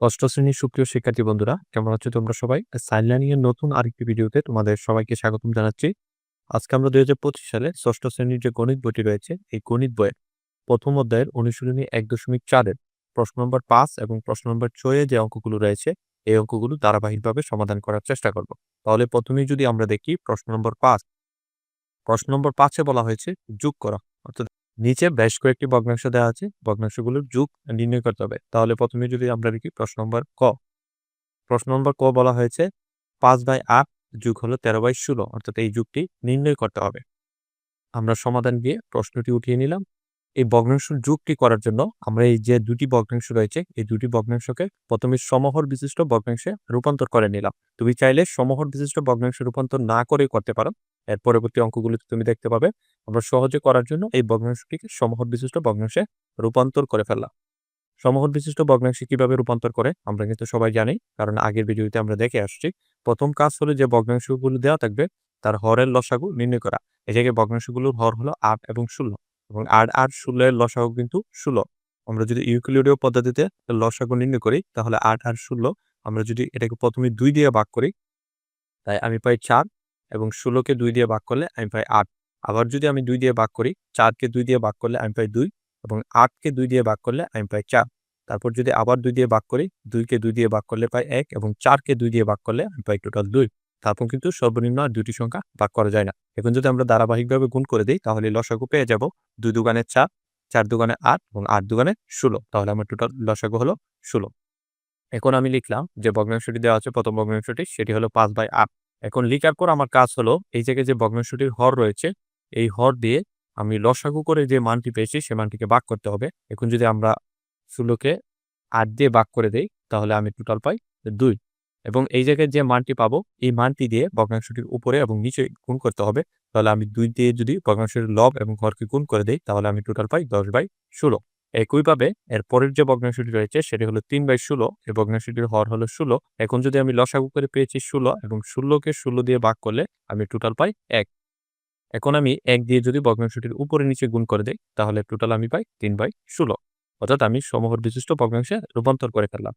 ষষ্ঠ শ্রেণির সুপ্রিয় শিক্ষার্থী বন্ধুরা, কেমন আছো তোমরা সবাই? সাইন এর নতুন আরেকটি ভিডিওতে তোমাদের সবাইকে স্বাগতম জানাচ্ছি। আজকে আমরা দুই হাজার পঁচিশ সালে ষষ্ঠ শ্রেণির যে গণিত বইটি রয়েছে, এই গণিত বইয়ের প্রথম অধ্যায়ের অনুশীলনী এক দশমিক চারের প্রশ্ন নম্বর পাঁচ এবং প্রশ্ন নম্বর ছয়ে যে অঙ্কগুলো রয়েছে, এই অঙ্কগুলো ধারাবাহিকভাবে সমাধান করার চেষ্টা করব। তাহলে প্রথমেই যদি আমরা দেখি প্রশ্ন নম্বর পাঁচ। প্রশ্ন নম্বর পাঁচে বলা হয়েছে যোগ করা, অর্থাৎ নিচে বেশ কয়েকটি ভগ্নাংশ দেওয়া আছে। ভগ্নাংশগুলোর যুগ নির্ণয় করতে হবে। তাহলে প্রথমে যদি আমরা দেখি প্রশ্ন নম্বর ক। প্রশ্ন নম্বর ক বলা হয়েছে, পাঁচ বাই আট যুগ হলো তেরো বাই ষোলো, অর্থাৎ এই যুগটি নির্ণয় করতে হবে। আমরা সমাধান দিয়ে প্রশ্নটি উঠিয়ে নিলাম। এই ভগ্নাংশ যুগটি করার জন্য আমরা এই যে দুটি ভগ্নাংশ রয়েছে, এই দুটি ভগ্নাংশকে প্রথমে সমহর বিশিষ্ট ভগ্নাংশে রূপান্তর করে নিলাম। তুমি চাইলে সমহর বিশিষ্ট ভগ্নাংশে রূপান্তর না করে করতে পারো। এর পরবর্তী অঙ্কগুলিতে তুমি দেখতে পাবে। আমরা সহজে করার জন্য এই ভগ্নাংশটিকে সমহর বিশিষ্ট ভগ্নাংশে রূপান্তর করে ফেললাম। সমহর বিশিষ্ট ভগ্নাংশে কীভাবে রূপান্তর করে? আমরা কিন্তু সবাই জানি, কারণ আগের ভিডিওতে আমরা দেখে আসছি। প্রথম কাজ হলো যে ভগ্নাংশগুলো দেওয়া থাকবে, তার হরের লসাগু নির্ণয় করা। এই জায়গায় ভগ্নাংশগুলোর হর হলো আট এবং ষোলো, এবং আট আট ষোলোর লসাগু কিন্তু ষোলো। আমরা যদি ইউক্লিডীয় পদ্ধতিতে লসাগু নির্ণয় করি, তাহলে আট আর ষোলো, আমরা যদি এটাকে প্রথমে দুই দিয়ে ভাগ করি, তাই আমি পাই চার এবং ষোলোকে দুই দিয়ে ভাগ করলে আমি পাই আট। আবার যদি আমি দুই দিয়ে ভাগ করি চারকে দুই দিয়ে ভাগ করলে আমি পাই দুই এবং আটকে দুই দিয়ে ভাগ করলে আমি পাই চার। তারপর যদি আবার দুই দিয়ে ভাগ করি দুইকে দুই দিয়ে ভাগ করলে পাই এক এবং চারকে দুই দিয়ে ভাগ করলে আমি পাই টোটাল দুই। তারপর কিন্তু সর্বনিম্ন আর দুটি সংখ্যা ভাগ করা যায় না। এখন যদি আমরা ধারাবাহিকভাবে গুণ করে দিই, তাহলে লসাগু পেয়ে যাব দুই দোকানে চার চার দোকানে আট এবং আট দোকানে ষোলো। তাহলে আমার টোটাল লসাগু হলো ষোলো। এখন আমি লিখলাম যে ভগ্নাংশটি দেওয়া আছে, প্রথম ভগ্নাংশটি, সেটি হলো পাঁচ বাই আট। এখন লিখার পর আমার কাজ হলো, এই জায়গায় যে ভগ্নাংশটির হর রয়েছে, এই হর দিয়ে আমি লসাগু করে যে মানটি পেয়েছি, সে মানটিকে ভাগ করতে হবে। এখন যদি আমরা ষোলোকে আট দিয়ে বাক করে দেই, তাহলে আমি টোটাল পাই দুই। এবং এই জায়গায় যে মানটি পাবো, এই মানটি দিয়ে ভগ্নাংশটির উপরে এবং নিচে গুণ করতে হবে, তাহলে আমি দুই দিয়ে যদি ভগ্নাংশের লব এবং হরকে গুণ করে দেই, তাহলে আমি টোটাল পাই দশ বাই ষোলো। একইভাবে এর পরের যে ভগ্নাংশটি রয়েছে সেটি হলো তিন বাই ষোলো। এই ভগ্নাংশটির হর হলো ষোলো। এখন যদি আমি লসাগু করে পেয়েছি ষোলো এবং ষোলোকে ষোলো দিয়ে ভাগ করলে আমি টোটাল পাই এক। এখন আমি এক দিয়ে যদি ভগ্নাংশটির উপরে নিচে গুণ করে দেই, তাহলে টোটাল আমি পাই তিন বাই ষোলো। অর্থাৎ আমি সমহর বিশিষ্ট ভগ্নাংশে রূপান্তর করে ফেললাম।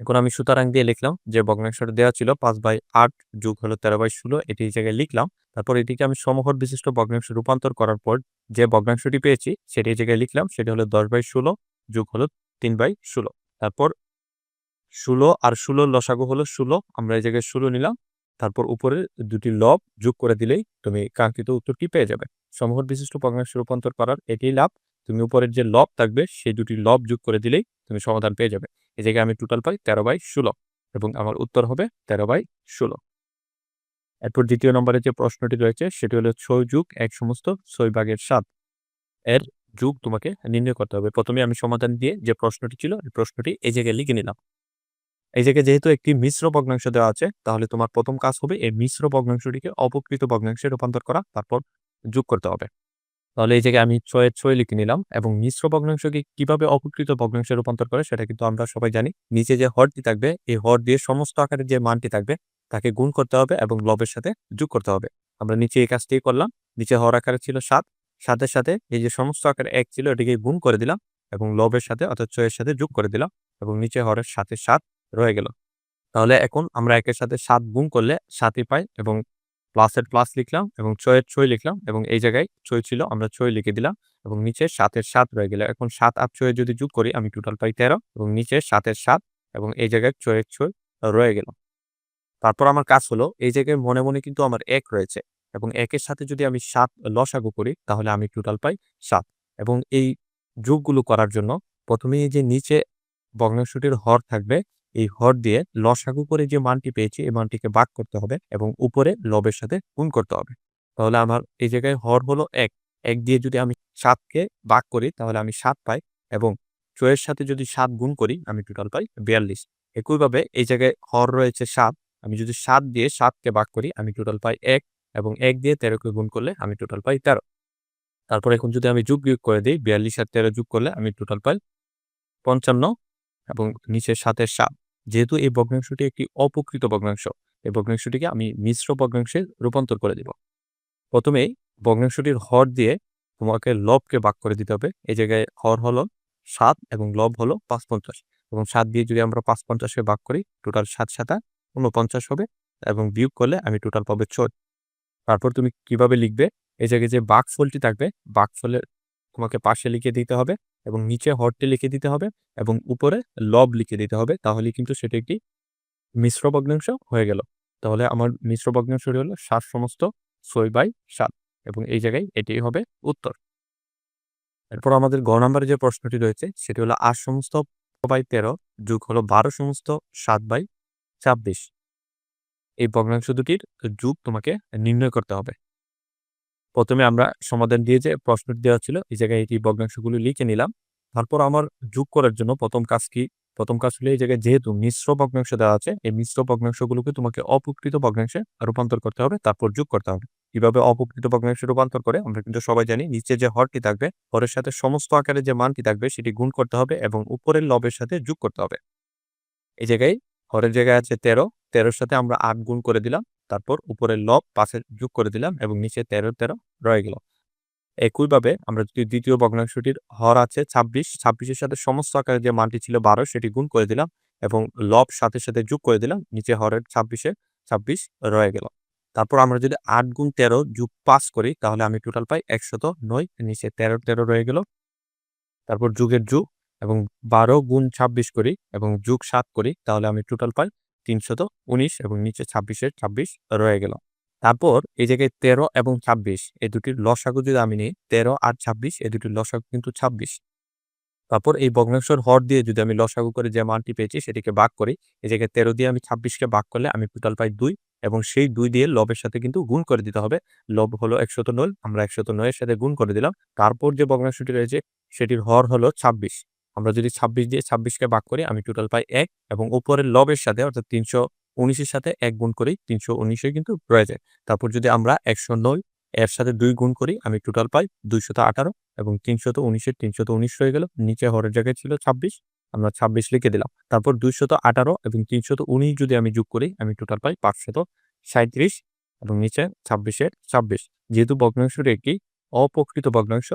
এখন আমি সুতারাং দিয়ে লিখলাম যে ভগ্নাংশটা দেওয়া ছিল পাঁচ বাই আট যুগ হলো তেরো বাই ষোলো। এটি এই জায়গায় লিখলাম তারপর এটিকে আমি সমহর বিশিষ্ট ভগ্নাংশে রূপান্তর করার পর যে ভগ্নাংশটি পেয়েছি, সেটি জায়গায় লিখলাম, সেটি হলো দশ বাই ষোলো যুগ হলো তিন বাই ষোলো। তারপর ষোলো আর ষোলো লসাগু হলো ষোলো, আমরা এই জায়গায় ষোলো নিলাম। তারপর উপরে দুটি লব যোগ করে দিলেই তুমি কাঙ্ক্ষিত উত্তরটি পেয়ে যাবে। সমহর বিশিষ্ট ভগ্নাংশে রূপান্তর করার এটি লাভ, তুমি উপরের যে লব থাকবে, সেই দুটি লব যোগ করে দিলেই তুমি সমাধান পেয়ে যাবে। এই জায়গায় আমি টোটাল পাই তেরো বাই ষোলো এবং আমার উত্তর হবে তেরো বাই ষোলো। এরপর দ্বিতীয় নম্বরে যে প্রশ্নটি রয়েছে, সেটি হলো ছয় যুগ, এক সমস্ত ছয় ভাগের সাত। এর যুগ তোমাকে নির্ণয় করতে হবে। প্রথমে আমি সমাধান দিয়ে যে প্রশ্নটি ছিল, এই প্রশ্নটি এই জায়গায় লিখে নিলাম। এই জায়গায় যেহেতু একটি মিশ্র ভগ্নাংশ দেওয়া আছে, তাহলে তোমার প্রথম কাজ হবে এই মিশ্র ভগ্নাংশটিকে অপকৃত ভগ্নাংশে রূপান্তর করা, তারপর যোগ করতে হবে। তাহলে এই জায়গায় আমি ছয়ের ছয় লিখে নিলাম এবং মিশ্র ভগ্নাংশকে কীভাবে অপকৃত ভগ্নাংশে রূপান্তর করে, সেটা কিন্তু আমরা সবাই জানি। নিচে যে হরটি থাকবে, এই হর দিয়ে সমস্ত আকারের যে মানটি থাকবে তাকে গুণ করতে হবে এবং লবের সাথে যোগ করতে হবে। আমরা নিচে এই কাজটি করলাম। নিচে হর আকারে ছিল সাত। সাতের সাথে এই যে সমস্ত আকারে এক ছিল, এটিকে গুণ করে দিলাম এবং লবের সাথে অর্থাৎ ছয়ের সাথে যোগ করে দিলাম এবং নিচে হরের সাথে সাত রয়ে গেল। তাহলে এখন আমরা একের সাথে সাত গুণ করলে সাতই পাই এবং প্লাসের প্লাস লিখলাম এবং ছয়ের ছয় লিখলাম এবং এই জায়গায় ছয় ছিল, আমরা ছয় লিখে দিলাম এবং নিচে সাতের সাত রয়ে গেল। এখন সাত আর ছয় যদি যোগ করি, আমি টোটাল পাই তেরো এবং নিচে সাতের সাত এবং এই জায়গায় ছয়ের ছয় রয়ে গেল। তারপর আমার কাজ হলো, এই জায়গায় মনে মনে কিন্তু আমার এক রয়েছে এবং একের সাথে যদি আমি সাত লসাগু করি, তাহলে আমি টোটাল পাই সাত এবং এই যোগগুলো করার জন্য প্রথমে যে নিচে ভগ্নাংশটির হর থাকবে, এই হর দিয়ে লসাগু করে যে মানটি পেয়েছি, এই মানটিকে বাক করতে হবে এবং উপরে লবের সাথে গুণ করতে হবে। তাহলে আমার এই জায়গায় হর হলো এক এক দিয়ে যদি আমি সাতকে ভাগ করি, তাহলে আমি সাত পাই এবং ছয়ের সাথে যদি সাত গুণ করি, আমি টোটাল পাই বিয়াল্লিশ। একইভাবে এই জায়গায় হর রয়েছে সাত আমি যদি সাত দিয়ে সাতকে ভাগ করি, আমি টোটাল পাই এক এবং এক দিয়ে তেরোকে গুণ করলে আমি টোটাল পাই তেরো। তারপর এখন যদি আমি যুগ বিয়োগ করে দিই, বিয়াল্লিশ আর তেরো যোগ করলে আমি টোটাল পাই পঞ্চান্ন এবং নিচের সাতের সাত। যেহেতু এই ভগ্নাংশটি একটি অপকৃত ভগ্নাংশ, এই ভগ্নাংশটিকে আমি মিশ্র ভগ্নাংশে রূপান্তর করে দিব। প্রথমেই ভগ্নাংশটির হর দিয়ে তোমাকে লবকে ভাগ করে দিতে হবে। এই জায়গায় হর হলো সাত এবং লব হলো পাঁচ পঞ্চাশ এবং সাত দিয়ে যদি আমরা পাঁচ পঞ্চাশকে ভাগ করি টোটাল সাত সাতা উনপঞ্চাশ হবে এবং বিয়োগ করলে আমি টোটাল পাবে চোদ্দ। তারপর তুমি কীভাবে লিখবে? এই জায়গায় যে বাঘফলটি থাকবে বাঘফলের তোমাকে পাশে লিখে দিতে হবে এবং নিচে হরটি লিখে দিতে হবে এবং উপরে লব লিখে দিতে হবে তাহলে কিন্তু সেটা একটি মিশ্র ভগ্নাংশ হয়ে গেল। তাহলে আমার মিশ্র ভগ্নাংশটি হলো সাত সমস্ত ছয় বাই সাত এবং এই জায়গায় এটাই হবে উত্তর। এরপর আমাদের গ নাম্বারে যে প্রশ্নটি রয়েছে, সেটি হলো আট সমস্ত বাই তেরো যুগ হলো বারো সমস্ত সাত বাই ছাব্বিশ। এই ভগ্নাংশ দুটির যুগ তোমাকে নির্ণয় করতে হবে। প্রথমে আমরা সমাধান দিয়ে যে প্রশ্নটি দেওয়া ছিল, এই জায়গায় এই ভগ্নাংশগুলো লিখে নিলাম। তারপর আমার যোগ করার জন্য প্রথম কাজ কি? প্রথম কাজ হলো এই জায়গায় যেহেতু মিশ্র ভগ্নাংশ দেওয়া আছে, এই মিশ্র ভগ্নাংশগুলোকে তোমাকে অপকৃত ভগ্নাংশে রূপান্তর করতে হবে, তারপর যোগ করতে হবে। কীভাবে অপকৃত ভগ্নাংশে রূপান্তর করে, আমরা কিন্তু সবাই জানি, নিচে যে হরটি থাকবে, হরের সাথে সমস্ত আকারে যে মানটি থাকবে, সেটি গুণ করতে হবে এবং উপরের লবের সাথে যোগ করতে হবে। এই জায়গায় হরের জায়গায় আছে তেরো। তেরোর সাথে আমরা আট গুণ করে দিলাম। তারপর উপরে লব পাশে যোগ করে দিলাম এবং নিচে তেরো তেরো রয়ে গেল। একইভাবে আমরা যদি দ্বিতীয় ভগ্নাংশটির হর আছে ছাব্বিশ, ছাব্বিশের সাথে সমস্ত আকারে যে মানটি ছিল বারো, সেটি গুণ করে দিলাম এবং লব সাথে সাথে যোগ করে দিলাম। নিচে হরের ছাব্বিশে ছাব্বিশ রয়ে গেল। তারপর আমরা যদি আট গুণ তেরো যুগ পাস করি, তাহলে আমি টোটাল পাই একশত নয়। নিচে তেরো তেরো রয়ে গেল। তারপর যুগের যুগ। এবং বারো গুণ ছাব্বিশ করি এবং যুগ সাত করি, তাহলে আমি টোটাল পাই তিনশত উনিশ এবং নিচে ছাব্বিশের ছাব্বিশ রয়ে গেল। তারপর এই জায়গায় তেরো এবং ছাব্বিশ, এই দুটির লসাগু যদি আমি নিই, তেরো আর ছাব্বিশ, এই দুটির লসাগু কিন্তু ছাব্বিশ। তারপর এই ভগ্নাংশের হর দিয়ে যদি আমি লসাগু করে যে মানটি পেয়েছি, সেটিকে ভাগ করি, এই জায়গায় তেরো দিয়ে আমি ছাব্বিশকে ভাগ করলে আমি টোটাল পাই দুই এবং সেই দুই দিয়ে লবের সাথে কিন্তু গুণ করে দিতে হবে। লব হলো একশত নয়, আমরা একশত নয়ের সাথে গুণ করে দিলাম। তারপর যে ভগ্নাংশটি রয়েছে, সেটির হর হলো ছাব্বিশ। আমরা যদি ছাব্বিশ দিয়ে ছাব্বিশকে ভাগ করি, আমি টোটাল পাই এক এবং উপরের লবের সাথে, অর্থাৎ তিনশো উনিশের সাথে এক গুণ করি, তিনশো উনিশে কিন্তু রয়ে যায়। তারপর যদি আমরা একশো নয় এর সাথে দুই গুণ করি, আমি টোটাল পাই দুইশত আঠারো এবং তিনশত উনিশের তিনশত উনিশ রয়ে গেল, নিচে হরের জায়গায় ছিল ছাব্বিশ, আমরা ছাব্বিশ লিখে দিলাম। তারপর দুইশত আঠারো এবং তিনশত উনিশ যদি আমি যোগ করি, আমি টোটাল পাই পাঁচশত সাঁত্রিশ এবং নিচে ছাব্বিশের ছাব্বিশ। যেহেতু ভগ্নাংশটি একটি অপ্রকৃত ভগ্নাংশ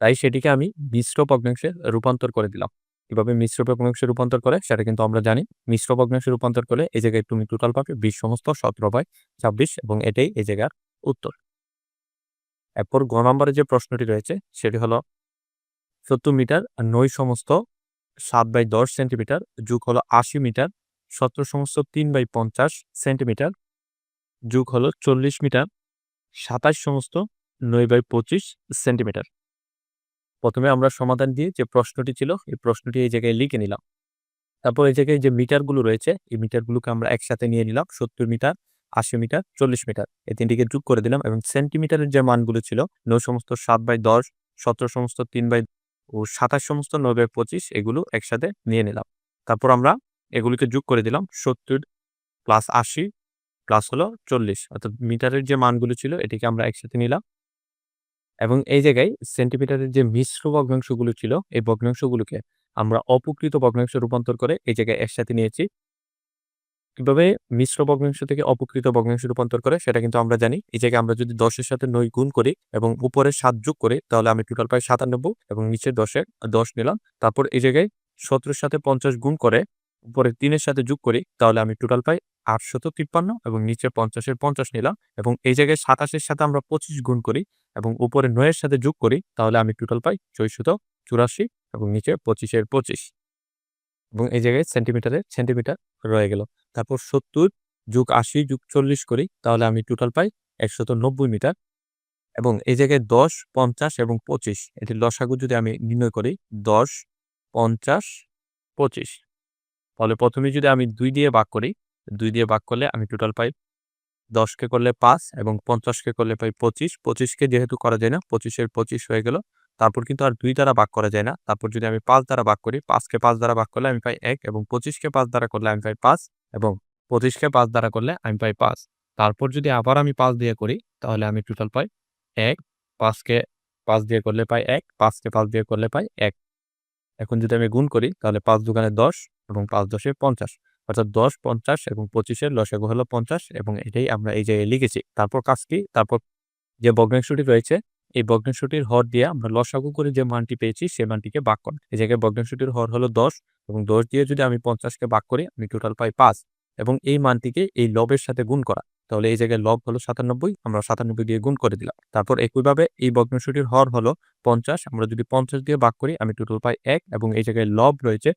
তাই সেটিকে আমি মিশ্র ভগ্নাংশে রূপান্তর করে দিলাম। কীভাবে মিশ্র ভগ্নাংশে রূপান্তর করে সেটা কিন্তু আমরা জানি। মিশ্র ভগ্নাংশে রূপান্তর করে এই জায়গায় তুমি টোটাল পাবে বিশ সমস্ত সতেরো বাই ছাব্বিশ এবং এটাই এই জায়গার উত্তর। এরপর গ নম্বরে যে প্রশ্নটি রয়েছে সেটি হলো, সত্তর মিটার নয় সমস্ত সাত বাই দশ সেন্টিমিটার যুগ হলো আশি মিটার, সতেরো সমস্ত তিন বাই পঞ্চাশ সেন্টিমিটার যুগ হলো চল্লিশ মিটার, সাতাশ সমস্ত নয় বাই পঁচিশ সেন্টিমিটার। প্রথমে আমরা সমাধান দিয়ে যে প্রশ্নটি ছিল, এই প্রশ্নটি এই জায়গায় লিখে নিলাম। তারপর এই জায়গায় যে মিটারগুলো রয়েছে, এই মিটারগুলোকে আমরা একসাথে নিয়ে নিলাম, সত্তর মিটার, আশি মিটার, চল্লিশ মিটার। এই তিনটিকে যোগ করে দিলাম এবং সেন্টিমিটারের যে মানগুলো ছিল নয় সমস্ত সাত বাই দশ, সতেরো সমস্ত তিন বাই ও সাতাশ সমস্ত নয় বাই পঁচিশ, এগুলো একসাথে নিয়ে নিলাম। তারপর আমরা এগুলিকে যোগ করে দিলাম, সত্তর প্লাস আশি প্লাস হলো চল্লিশ। অর্থাৎ মিটারের যে মানগুলো ছিল, এটিকে আমরা একসাথে নিলাম। এবং এই জায়গায় সেন্টিমিটারের যে মিশ্র ভগ্নাংশগুলো ছিল, এই ভগ্নাংশগুলোকে আমরা অপকৃত ভগ্নাংশ রূপান্তর করে এই জায়গায় একসাথে নিয়েছি। কীভাবে মিশ্র ভগ্নাংশ থেকে অপকৃত ভগ্নাংশ রূপান্তর করে সেটা কিন্তু আমরা জানি। এই জায়গায় আমরা যদি দশের সাথে নয় গুণ করি এবং উপরে সাত যোগ করি, তাহলে আমি টোটাল পাই সাতানব্বই এবং নিচে দশের দশ নিলাম। তারপর এই জায়গায় সতেরোর সাথে পঞ্চাশ গুণ করে উপরে তিনের সাথে যোগ করি, তাহলে আমি টোটাল পাই আটশত তিপ্পান্ন এবং নিচে পঞ্চাশের পঞ্চাশ নিলাম এবং এই জায়গায় সাতাশের সাথে আমরা পঁচিশ গুণ করি এবং উপরে নয়ের সাথে যোগ করি, তাহলে আমি টোটাল পাই ছয়শত চুরাশি এবং নিচে পঁচিশের পঁচিশ। এবং এই জায়গায় সেন্টিমিটারে সেন্টিমিটার রয়ে গেল। তারপর সত্তর যুগ আশি যুগ চল্লিশ করি, তাহলে আমি টোটাল পাই একশত নব্বই মিটার। এবং এই জায়গায় দশ, পঞ্চাশ এবং পঁচিশ এটির লসাগু যদি আমি নির্ণয় করি, দশ, পঞ্চাশ, পঁচিশ। তাহলে প্রথমে যদি আমি দুই দিয়ে ভাগ করি দুই দিয়ে ভাগ করলে আমি টোটাল পাই দশকে করলে পাঁচ এবং পঞ্চাশকে করলে পাই পঁচিশ। পঁচিশকে যেহেতু করা যায় না, পঁচিশের পঁচিশ হয়ে গেল। তারপর কিন্তু আর দুই দ্বারা ভাগ করা যায় না। তারপর যদি আমি পাঁচ দ্বারা ভাগ করি পাঁচকে পাঁচ দ্বারা ভাগ করলে আমি পাই এক এবং পঁচিশকে পাঁচ দ্বারা করলে আমি পাই পাঁচ এবং পঁচিশকে পাঁচ দ্বারা করলে আমি পাই পাঁচ। তারপর যদি আবার আমি পাঁচ দিয়ে করি, তাহলে আমি টোটাল পাই এক পাঁচকে পাঁচ দিয়ে করলে পাই এক পাঁচকে পাঁচ দিয়ে করলে পাই এক। এখন যদি আমি গুণ করি, তাহলে পাঁচ দোকানে দশ এবং পাঁচ দশে পঞ্চাশ। অর্থাৎ দশ পঞ্চাশ এবং পঁচিশের লসাগু হলো পঞ্চাশ এবং এটাই আমরা এই জায়গায় লিখেছি। তারপর কাজ কি? তারপর যে ভগ্নাংশটি রয়েছে, এই ভগ্নাংশটির হর দিয়ে আমরা লসাগু করে যে মানটি পেয়েছি সেই মানটিকে ভাগ করি। এই জায়গায় ভগ্নাংশটির হর হলো দশ এবং দশ দিয়ে যদি আমি পঞ্চাশকে ভাগ করি, আমি টোটাল পাই পাঁচ এবং এই মানটিকে এই লবের সাথে গুণ করা। তাহলে এই জায়গায় লব হলো সাতানব্বই, আমরা সাতানব্বই দিয়ে গুণ করে দিলাম। তারপর একইভাবে এই ভগ্নাংশটির হর হলো পঞ্চাশ, আমরা যদি পঞ্চাশ দিয়ে ভাগ করি, আমি টোটাল পাই এক এবং এই জায়গায় লব রয়েছে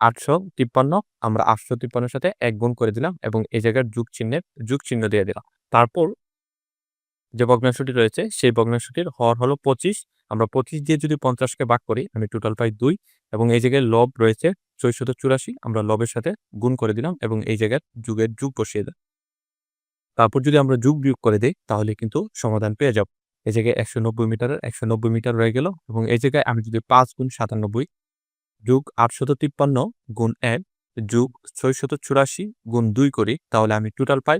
আটশো তিপ্পান্ন, আমরা আটশো তিপ্পান্নের সাথে এক গুণ করে দিলাম এবং এই জায়গার যুগ চিহ্নের যুগ চিহ্ন দিয়ে দিলাম। তারপর যে ভগ্নাংশটি রয়েছে, সেই ভগ্নাংশটির হর হলো পঁচিশ। আমরা পঁচিশ দিয়ে যদি পঞ্চাশকে ভাগ করি, আমি টোটাল পাই দুই এবং এই জায়গায় লব রয়েছে চৈশত চুরাশি, আমরা লবের সাথে গুণ করে দিলাম এবং এই জায়গার যুগের যুগ বসিয়ে দিলাম। তারপর যদি আমরা যুগ বিয়োগ করে দিই, তাহলে কিন্তু সমাধান পেয়ে যাব। এই জায়গায় একশো নব্বই মিটারের একশো নব্বই মিটার রয়ে গেল এবং এই জায়গায় আমি যদি পাঁচ গুণ সাতানব্বই যুগ আটশত তিপ্পান্ন গুণ এক যুগ ছয়শত চুরাশি গুণ দুই করি, তাহলে আমি টোটাল পাই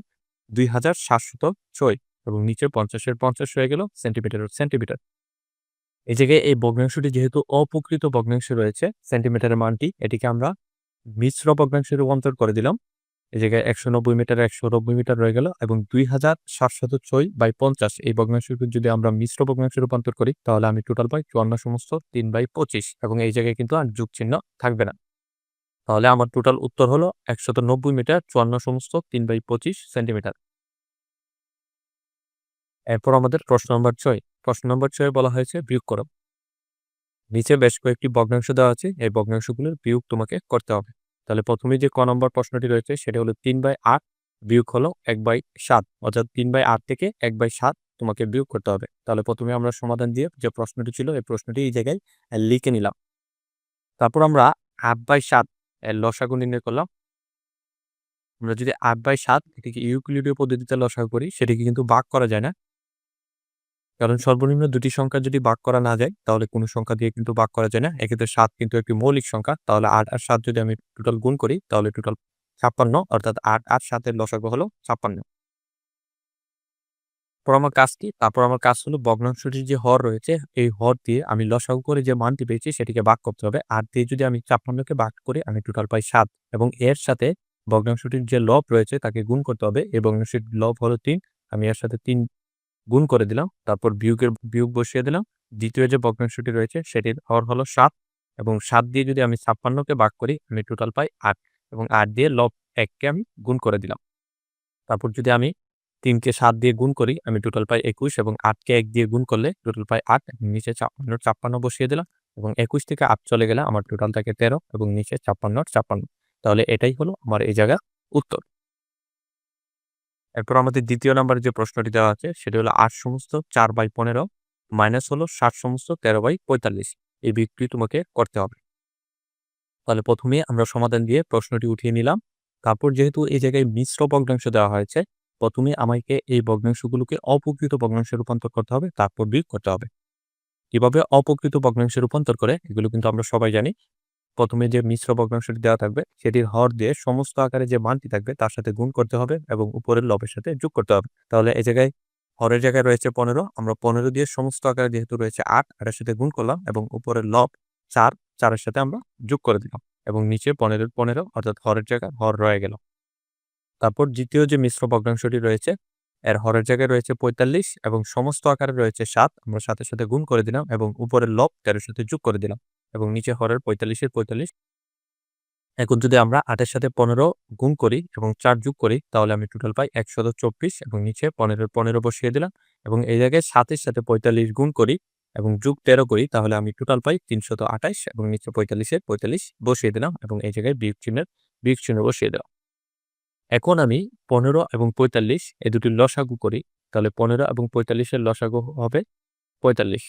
দুই হাজার সাতশত ছয় এবং নিচে পঞ্চাশের পঞ্চাশ হয়ে গেল সেন্টিমিটার সেন্টিমিটার এই জায়গায় এই বগ্নাংশটি যেহেতু অপ্রকৃত ভগ্নাংশ রয়েছে সেন্টিমিটারের মানটি এটিকে আমরা মিশ্র ভগ্নাংশে রূপান্তর করে দিলাম। এই জায়গায় একশো নব্বই মিটার, একশো নব্বই মিটার রয়ে গেল এবং দুই হাজার সাতশত ছয় বাই পঞ্চাশ। এই ভগ্নাংশকে যদি আমরা মিশ্র ভগ্নাংশে রূপান্তর করি, তাহলে আমি টোটাল পাই চুয়ান্ন সমস্ত তিন বাই পঁচিশ এবং এই জায়গায় কিন্তু আর যুগ চিহ্ন থাকবে না। তাহলে আমার টোটাল উত্তর হলো একশত নব্বই মিটার, চুয়ান্ন সমস্ত তিন বাই পঁচিশ সেন্টিমিটার। এরপর আমাদের প্রশ্ন নম্বর ছয়। প্রশ্ন নম্বর ছয় বলা হয়েছে বিয়োগ করো। নিচে বেশ কয়েকটি ভগ্নাংশ দেওয়া আছে, এই ভগ্নাংশগুলোর বিয়োগ তোমাকে করতে হবে। তাহলে প্রথমে যে ক নম্বর প্রশ্নটি রয়েছে সেটা হলো তিন বাই আট বিয়োগ হলো এক বাই সাত। অর্থাৎ তিন বাই আট থেকে এক বাই সাত তোমাকে বিয়োগ করতে হবে। তাহলে প্রথমে আমরা সমাধান দিয়ে যে প্রশ্নটি ছিল এই প্রশ্নটি এই জায়গায় লিখে নিলাম। তারপর আমরা আট বাই সাত লসাগু নির্ণয় করলাম। আমরা যদি আট বাই সাত এটিকে ইউক্লিডীয় পদ্ধতিতে লসাগু করি, সেটিকে কিন্তু ভাগ করা যায় না। কারণ সর্বনিম্ন দুটি সংখ্যা যদি ভাগ করা না যায়, তাহলে কোনো সংখ্যা দিয়ে কিন্তু ভাগ করা যায় না। এক্ষেত্রে সাত কিন্তু একটি মৌলিক সংখ্যা, তাহলে আট আর সাত যদি আমি টোটাল গুণ করি, তাহলে টোটাল ছাপ্পান্ন, অর্থাৎ আট আট সাতের লসাগু হলো ছাপ্পান্ন। পর আমার কাজ কি? তারপর আমার কাজ হলো ভগ্নাংশটির যে হর রয়েছে, এই হর দিয়ে আমি লসাগু করে যে মানটি পেয়েছি, সেটিকে ভাগ করতে হবে। আট দিয়ে যদি আমি ছাপ্পান্নকে ভাগ করি, আমি টোটাল পাই সাত। এবং এর সাথে ভগ্নাংশটির যে লব রয়েছে, তাকে গুণ করতে হবে। এই ভগ্নাংশটির লব হলো তিন, আমি এর সাথে তিন গুণ করে দিলাম। তারপর বিয়োগের বিয়োগ বসিয়ে দিলাম। দ্বিতীয় যে ভগ্নাংশটি রয়েছে, সেটির হর হলো সাত এবং সাত দিয়ে যদি আমি ছাপ্পান্নকে ভাগ করি, আমি টোটাল পাই আট এবং আট দিয়ে লব এককে আমি গুণ করে দিলাম। তারপর যদি আমি তিনকে সাত দিয়ে গুণ করি, আমি টোটাল পাই একুশ এবং আটকে এক দিয়ে গুণ করলে টোটাল পাই আট নিচে ছাপ্পান্ন ছাপ্পান্ন বসিয়ে দিলাম এবং একুশ থেকে আট চলে গেলে আমার টোটাল থাকে তেরো এবং নিচে ছাপ্পান্ন ছাপ্পান্ন। তাহলে এটাই হলো আমার এই জায়গা উত্তর। এরপর আমাদের দ্বিতীয় নাম্বার যে প্রশ্নটি দেওয়া আছে, সেটি হলো আট সমস্ত চার বাই পনেরো মাইনাস হলো ষাট সমস্ত তেরো বাই পঁয়তাল্লিশ। এই বিক্রি তোমাকে করতে হবে। তাহলে প্রথমে আমরা সমাধান দিয়ে প্রশ্নটি উঠিয়ে নিলাম। তারপর যেহেতু এই জায়গায় মিশ্র ভগ্নাংশ দেওয়া হয়েছে, প্রথমে আমাকে এই ভগ্নাংশগুলোকে অপকৃত ভগ্নাংশে রূপান্তর করতে হবে, তারপর বিয়োগ করতে হবে। কীভাবে অপকৃত ভগ্নাংশে রূপান্তর করে, এগুলো কিন্তু আমরা সবাই জানি। প্রথমে যে মিশ্র ভগ্নাংশটি দেওয়া থাকবে, সেটির হর দিয়ে সমস্ত আকারে যে মানটি থাকবে, তার সাথে গুণ করতে হবে এবং উপরের লবের সাথে যোগ করতে হবে। তাহলে এই জায়গায় হরের জায়গায় রয়েছে পনেরো, আমরা পনেরো দিয়ে সমস্ত আকারে যেহেতু রয়েছে আট, আটের সাথে গুণ করলাম এবং উপরের লব চার, চারের সাথে আমরা যোগ করে দিলাম এবং নিচে পনেরো পনেরো, অর্থাৎ হরের জায়গায় হর রয়ে গেল। তারপর দ্বিতীয় যে মিশ্র ভগ্নাংশটি রয়েছে, এর হরের জায়গায় রয়েছে পঁয়তাল্লিশ এবং সমস্ত আকারে রয়েছে সাত, আমরা সাথে সাথে গুণ করে দিলাম এবং উপরের লব তেরোর সাথে যোগ করে দিলাম। এবং নিচে হরের পঁয়তাল্লিশের পঁয়তাল্লিশ। এখন যদি আমরা আটের সাথে পনেরো গুণ করি এবং চার যোগ করি, তাহলে আমি টোটাল পাই একশত চব্বিশ এবং নিচে পনেরো পনেরো বসিয়ে দিলাম এবং এই জায়গায় সাতের সাথে পঁয়তাল্লিশ গুণ করি এবং যুগ তেরো করি, তাহলে আমি টোটাল পাই তিনশত আঠাইশ এবং নিচে পঁয়তাল্লিশের পঁয়তাল্লিশ বসিয়ে দিলাম এবং এই জায়গায় বিয়োগ চিহ্নের, বিয়োগ চিহ্ন বসিয়ে দিলাম এখন আমি পনেরো এবং পঁয়তাল্লিশ, এই দুটি লসাগু করি, তাহলে পনেরো এবং পঁয়তাল্লিশের লসাগু হবে পঁয়তাল্লিশ।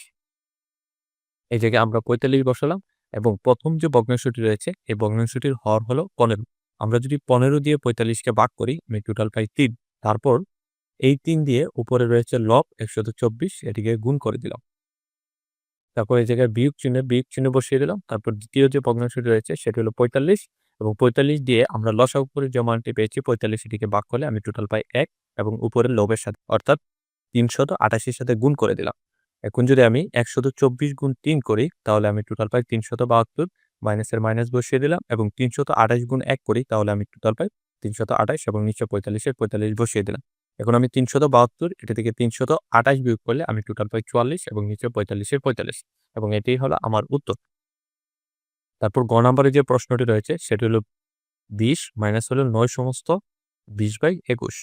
এই জায়গায় আমরা পঁয়তাল্লিশ বসালাম এবং প্রথম যে ভগ্নাংশটি রয়েছে, এই ভগ্নাংশটির হর হলো পনেরো। আমরা যদি পনেরো দিয়ে পঁয়তাল্লিশকে ভাগ করি আমি টোটাল পাই তিন। তারপর এই তিন দিয়ে উপরে রয়েছে লব একশত চব্বিশ, এটিকে গুণ করে দিলাম। তারপর এই জায়গায় বিয়োগ চিহ্নে, বিয়োগ চিহ্ন বসিয়ে দিলাম। তারপর দ্বিতীয় যে ভগ্নাংশটি রয়েছে, সেটি হলো পঁয়তাল্লিশ এবং পঁয়তাল্লিশ দিয়ে আমরা লসা উপরে যে মানটি পেয়েছি, পঁয়তাল্লিশ এটিকে ভাগ করলে আমি টোটাল পাই এক এবং উপরের লবের সাথে, অর্থাৎ তিনশত আটাশির সাথে গুণ করে দিলাম। এখন যদি আমি একশত চব্বিশ গুণ তিন করি, তাহলে আমি টোটাল পাই তিনশত বাহাত্তর মাইনাসের মাইনাস বসিয়ে দিলাম এবং তিনশত আঠাশ গুণ এক করি, তাহলে আমি টোটাল পাই তিনশত আঠাশ এবং নিচে পঁয়তাল্লিশের পঁয়তাল্লিশ বসিয়ে দিলাম। এখন আমি তিনশত বাহাত্তর, এটা থেকে তিনশত আঠাশ বিয়োগ করলে আমি টোটাল পাই চুয়াল্লিশ এবং নিচে পঁয়তাল্লিশের পঁয়তাল্লিশ এবং এটাই হলো আমার উত্তর। তারপর গ নাম্বারে যে প্রশ্নটি রয়েছে, সেটি হলো বিশ মাইনাস হলো নয় সমস্ত, বিশ বাই একুশ।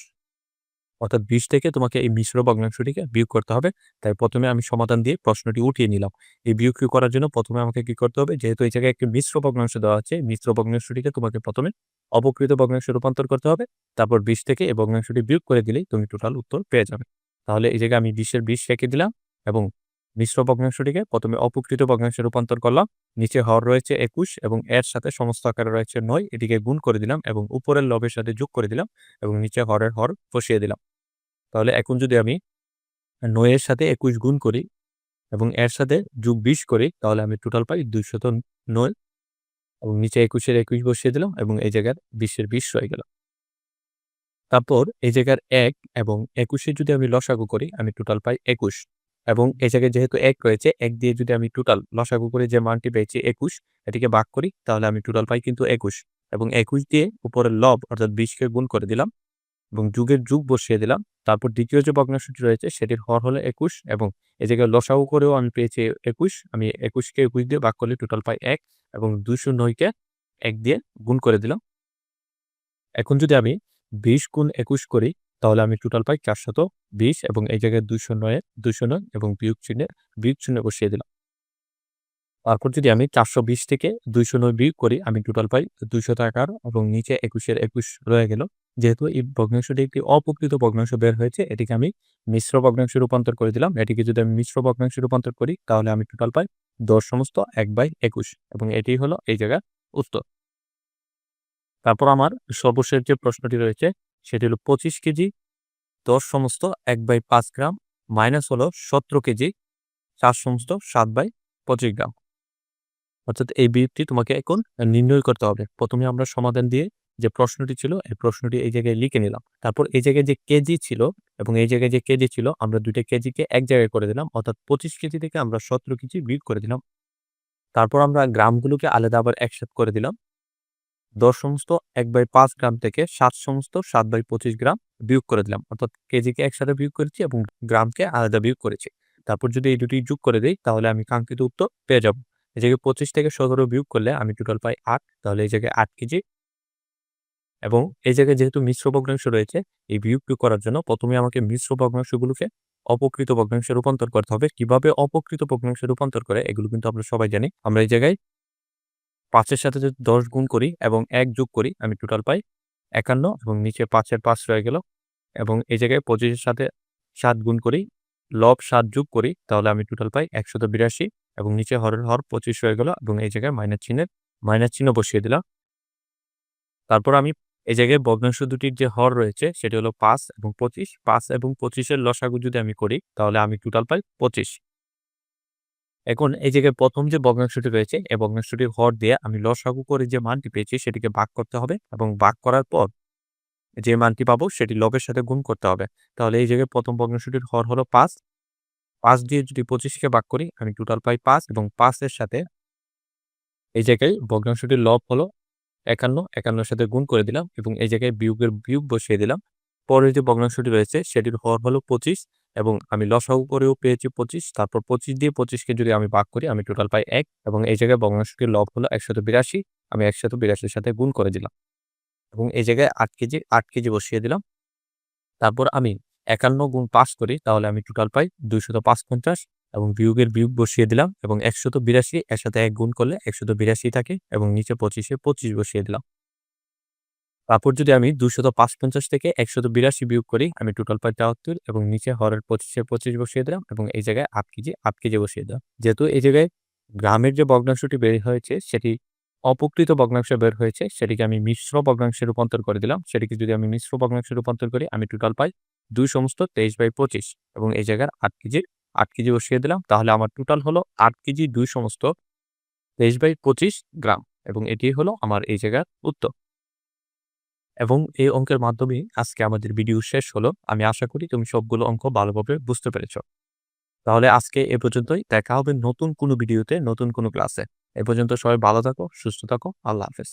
অর্থাৎ বিশ থেকে তোমাকে এই মিশ্র ভগ্নাংশটিকে বিয়োগ করতে হবে। তাই প্রথমে আমি সমাধান দিয়ে প্রশ্নটি উঠিয়ে নিলাম। এই বিয়োগ করার জন্য প্রথমে আমাকে কি করতে হবে? যেহেতু এই জায়গায় একটি মিশ্র ভগ্নাংশ দেওয়া আছে মিশ্র ভগ্নাংশটিকে তোমাকে প্রথমে অপকৃত ভগ্নাংশে রূপান্তর করতে হবে। তারপর বিশ থেকে এই ভগ্নাংশটি বিয়োগ করে দিলেই তুমি টোটাল উত্তর পেয়ে যাবে। তাহলে এই জায়গায় আমি বিশের বিশ রেখে দিলাম এবং মিশ্র ভগ্নাংশটিকে প্রথমে অপকৃত ভগ্নাংশে রূপান্তর করলাম। নিচে হর রয়েছে একুশ এবং এর সাথে সমস্ত আকারে রয়েছে নয়। এটিকে গুণ করে দিলাম এবং উপরের লবের সাথে যোগ করে দিলাম এবং নিচে হরের হর বসিয়ে দিলাম। তাহলে এখন যদি আমি নয়ের সাথে একুশ গুণ করি এবং এর সাথে যোগ বিশ করি, তাহলে আমি টোটাল পাই দুইশত নয় এবং নিচে একুশের একুশ বসিয়ে দিলাম এবং এই জায়গার বিশের বিশ রয়ে গেল। তারপর এই জায়গার এক এবং একুশে যদি আমি লসাগু করি, আমি টোটাল পাই একুশ এবং এই জায়গায় যেহেতু এক রয়েছে, এক দিয়ে যদি আমি টোটাল লসাগু করে যে মানটি পেয়েছি একুশ, এটিকে ভাগ করি, তাহলে আমি টোটাল পাই কিন্তু একুশ এবং একুশ দিয়ে উপরের লব অর্থাৎ বিশকে গুণ করে দিলাম। এবং যুগের যুগ বসিয়ে দিলাম। তারপর দ্বিতীয় যে ভগ্নাংশটি রয়েছে, সেটির হর হলো একুশ এবং এই জায়গায় লসাউ করেও আমি পেয়েছি একুশ। আমি একুশকে একুশ দিয়ে ভাগ করলে টোটাল পাই এক এবং দুইশো নয়কে এক দিয়ে গুণ করে দিলাম। এখন যদি আমি বিশ গুণ একুশ করি, তাহলে আমি টোটাল পাই চারশত বিশ এবং এই জায়গায় দুইশো নয় দুইশো নয় এবং বিয়োগ চিহ্নে, বিয়োগ চিহ্ন বসিয়ে দিলাম। তারপর যদি আমি চারশো বিশ থেকে দুইশো নয় বিয়োগ করি, আমি টোটাল পাই দুইশো টাকার এবং নিচে একুশের একুশ রয়ে গেল। যেহেতু এই ভগ্নাংশটি একটি অপকৃত ভগ্নাংশ বের হয়েছে, এটিকে আমি মিশ্র ভগ্নাংশে রূপান্তর করে দিলাম। এটিকে যদি আমি মিশ্র ভগ্নাংশে রূপান্তর করি, তাহলে আমি টোটাল পাই দশ সমস্ত এক বাই একুশ, এবং এটি হলো এই জায়গার উত্তর। তারপর আমার সর্বশেষ যে প্রশ্নটি রয়েছে, সেটি হলো পঁচিশ কেজি দশ সমস্ত এক বাই পাঁচ গ্রাম মাইনাস হলো সতেরো কেজি চার সমস্ত সাত বাই পঁচিশ গ্রাম। অর্থাৎ এই বিয়োগটি তোমাকে এখন নির্ণয় করতে হবে। প্রথমে আমরা সমাধান দিয়ে যে প্রশ্নটি ছিল, এই প্রশ্নটি এই জায়গায় লিখে নিলাম। তারপর এই জায়গায় যে কেজি ছিল এবং এই জায়গায় যে কেজি ছিল, আমরা দুইটা কেজিকে এক জায়গায় করে দিলাম, অর্থাৎ পঁচিশ কেজি থেকে আমরা সতেরো কেজি বিয়োগ করে দিলাম। তারপর আমরা গ্রামগুলোকে আলাদা আবার একসাথে করে দিলাম। দশ সমস্ত এক বাই পাঁচ গ্রাম থেকে সাত সমস্ত সাত বাই পঁচিশ গ্রাম বিয়োগ করে দিলাম, অর্থাৎ কেজিকে একসাথে বিয়োগ করেছি এবং গ্রামকে আলাদা বিয়োগ করেছি। তারপর যদি এই দুটি যোগ করে দিই, তাহলে আমি কাঙ্ক্ষিত উত্তর পেয়ে যাব। এই জায়গায় পঁচিশ থেকে সতেরো বিয়োগ করলে আমি টোটাল পাই আট, তাহলে এই জায়গায় আট কেজি এবং এই জায়গায় যেহেতু মিশ্র ভগ্নাংশ রয়েছে, এই বিয়োগটি করার জন্য প্রথমে আমাকে মিশ্র ভগ্নাংশগুলোকে অপকৃত ভগ্নাংশে রূপান্তর করতে হবে। কীভাবে অপকৃত ভগ্নাংশে রূপান্তর করে, এগুলো কিন্তু আমরা সবাই জানি। আমরা এই জায়গায় পাঁচের সাথে যদি দশ গুণ করি এবং এক যোগ করি, আমি টোটাল পাই একান্ন এবং নিচে পাঁচের পাঁচ রয়ে গেল এবং এই জায়গায় পঁচিশের সাথে সাত গুণ করি, লব সাত যোগ করি, তাহলে আমি টোটাল পাই একশত বিরাশি এবং নিচে হরের হর পঁচিশ হয়ে গেল এবং এই জায়গায় মাইনাস চিহ্নের, মাইনাস চিহ্ন বসিয়ে দিলাম। তারপর আমি এই জায়গায় ভগ্নাংশ দুটির যে হর রয়েছে, সেটি হলো পাঁচ এবং পঁচিশ। পাঁচ এবং পঁচিশের লসাগু যদি আমি করি, তাহলে আমি টোটাল পাই পঁচিশ। এখন এই জায়গায় প্রথম যে ভগ্নাংশটি রয়েছে, এই ভগ্নাংশটির হর দিয়ে আমি লসাগু করে যে মানটি পেয়েছি, সেটিকে ভাগ করতে হবে এবং ভাগ করার পর যে মানটি পাবো, সেটি লবের সাথে গুণ করতে হবে। তাহলে এই জায়গায় প্রথম ভগ্নাংশটির হর হলো পাঁচ। পাঁচ দিয়ে যদি পঁচিশকে ভাগ করি, আমি টোটাল পাই পাঁচ এবং পাঁচের সাথে এই জায়গায় ভগ্নাংশটির লব হলো একান্ন, একান্নর সাথে গুণ করে দিলাম এবং এই জায়গায় বিয়োগের বিয়োগ বসিয়ে দিলাম। পরের যে ভগ্নাংশটি রয়েছে, সেটির হর হলো পঁচিশ এবং আমি লসাগু করেও পেয়েছি পঁচিশ। তারপর পঁচিশ দিয়ে পঁচিশকে যদি আমি ভাগ করি, আমি টোটাল পাই এক এবং এই জায়গায় ভগ্নাংশটির লব হলো একশত বিরাশি। আমি একশত বিরাশির সাথে গুণ করে দিলাম এবং এই জায়গায় আট কেজি আট কেজি বসিয়ে দিলাম। তারপর আমি একান্ন গুণ পাঁচ করি, তাহলে আমি টোটাল পাই দুইশত পাঁচ পঞ্চাশ এবং বিয়োগের বিয়োগ বসিয়ে দিলাম এবং একশত বিরাশি এর সাথে এক গুণ করলে একশত বিরাশি থাকে এবং নিচে পঁচিশে পঁচিশ বসিয়ে দিলাম। তারপর যদি আমি দুশত পঞ্চাশ থেকে একশত বিরাশি বিয়োগ করি, আমি টোটাল পাই তেহাত্তর এবং নিচে হরের পঁচিশে পঁচিশ বসিয়ে দিলাম এবং এই জায়গায় আট কেজি আট কেজি বসিয়ে দিলাম। যেহেতু এই জায়গায় গ্রামের যে ভগ্নাংশটি বের হয়েছে, সেটি অপকৃত ভগ্নাংশ বের হয়েছে, সেটিকে আমি মিশ্র ভগ্নাংশে রূপান্তর করে দিলাম। সেটিকে যদি আমি মিশ্র ভগ্নাংশে রূপান্তর করি, আমি টোটাল পাই দুই সমস্ত তেইশ বাই পঁচিশ এবং এই জায়গার আট কেজির আট কেজি বসিয়ে দিলাম। তাহলে আমার টোটাল হলো আট কেজি দুই সমস্ত তেইশ বাই পঁচিশ গ্রাম এবং এটি হলো আমার এই জায়গার উত্তর। এবং এই অঙ্কের মাধ্যমে আজকে আমাদের ভিডিও শেষ হলো। আমি আশা করি তুমি সবগুলো অঙ্ক ভালোভাবে বুঝতে পেরেছ। তাহলে আজকে এ পর্যন্তই। দেখা হবে নতুন কোনো ভিডিওতে নতুন কোনো ক্লাসে এ পর্যন্ত সবাই ভালো থাকো, সুস্থ থাকো। আল্লাহ হাফেজ।